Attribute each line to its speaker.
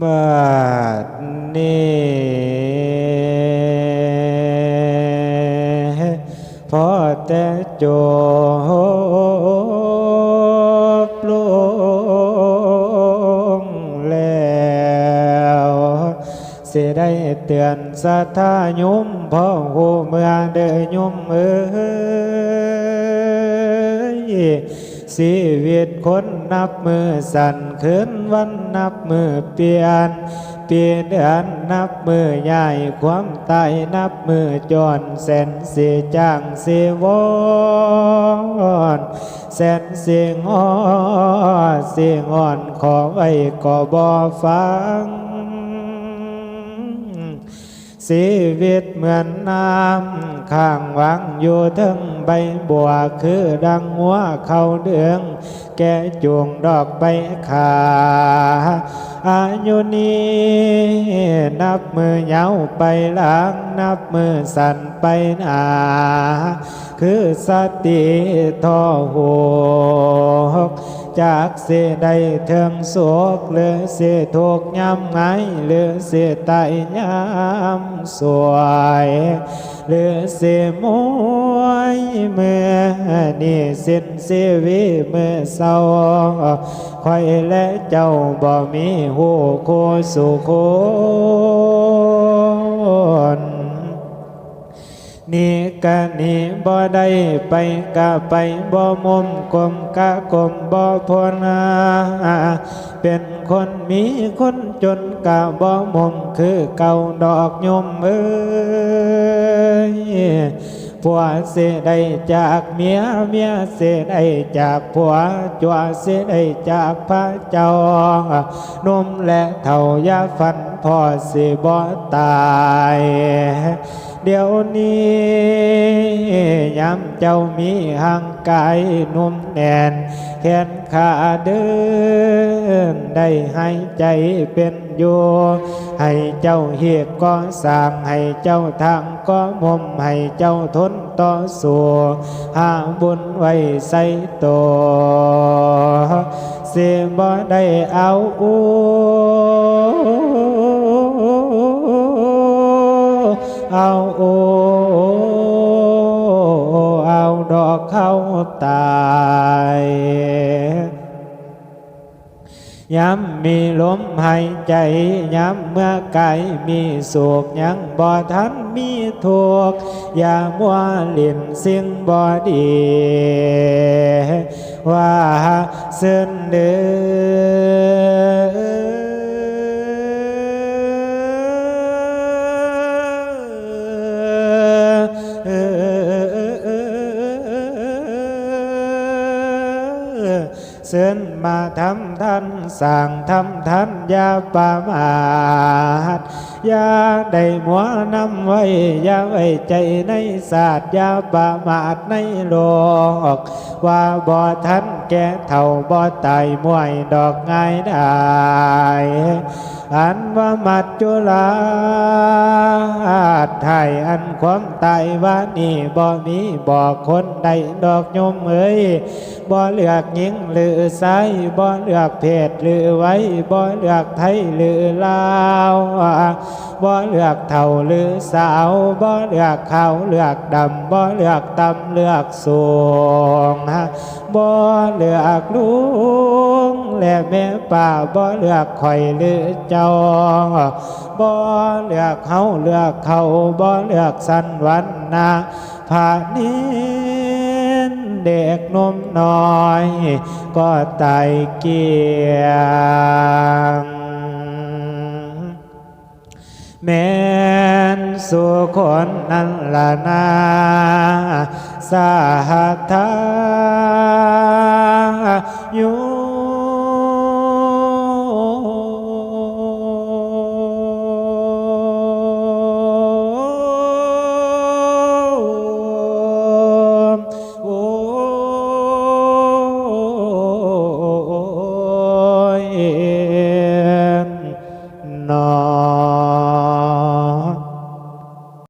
Speaker 1: บัดนี้พอแต่จบลงแล้วเสิได้เตือนสัทธายุมพ่อหูเมื่อเดินยุมเอ้ย ชีวิตคนนับมือสั่นคืนวันนับมือเปลี่ยนเปลี่ยนเดือนนับมือใหญ่ความตายนับมือจอนแสนเสียจ้างเสียวอนแสนเสียงอ้อเสียงอ่อนขอไว้ก็บ่ฟัง ชีวิตเหมือนน้ำข้างวังอยู่ทั้งใบบัวคือดังหัวเขาเดือง แก่จวงดอกใบขาอายุนี้นับมือเหยาไปหลังนับมือสั่นไปหนาคือสติทอหัว จากเสียใดเทิงโศกหรือเสียทุกข์ย้ำไงหรือเสียตายย้ำสวยหรือเสียมวยเมื่อนี่สิ้นเสียวิเมื่อเศร้าคอยและเจ้าบ่มีหูโคสุคน นี่กะนี่บ่ได้ไปกะไปบ่มุมกลมกะกลมบ่พนาเป็นคนมีคนจนกะบ่มุมคือเก่าดอกยมเอ้ยผัวเสียได้จากเมียเมียเสียได้จากผัวจัวเสียได้จากพระเจ้านุ่มและเท่ายาฟันพ่อสิบ่ตาย เดี๋ยวนี้ยามเจ้ามีห่างกายนุ่มแน่น แขนขาเดิน ได้ให้ใจเป็นอยู่ให้เจ้าเหียกก็สร้างให้เจ้าทางก็มุมให้เจ้าทนต่อสู้หาบุญไว้ใส่ตัวเสียบ่ได้เอาอู เอาโอเอาดอกเข้าตายย้ำมีลมหายใจย้ำเมื่อกายมีสุขยังบ่ทันมีทุกข์อย่ามัวเล่นสิ่งบ่ดี ว่าเส้นเดือ เสินมาทำท่านสั่งทำท่านยาปามาดยาได้มัวนำไว้ยาไว้ใจในศาสตร์ยาปามาดในโลกว่าบ่ทัน แก่เท่าบ่ตายมวยดอกง่ายได้อันว่ามัจจุลาไทยอันความตายว่านี่บ่มีบ่คนใดดอกยมเอ้ยบ่เลือกหญิงหรือชายบ่เลือกเพศหรือไว้บ่เลือกไทยหรือลาว บ่เลือกเท่าหรือสาวบ่เลือกขาวเลือกดำบ่เลือกต่ำเลือกสูงบ่เลือกลุงและแม่ป่าบ่เลือกข่อยหรือเจ้าบ่เลือกเฮาเลือกเขาบ่เลือกสันวันนาผานินเด็กนมน้อย ก็ตายเกียง คนนั้นละนาสาธาอยู่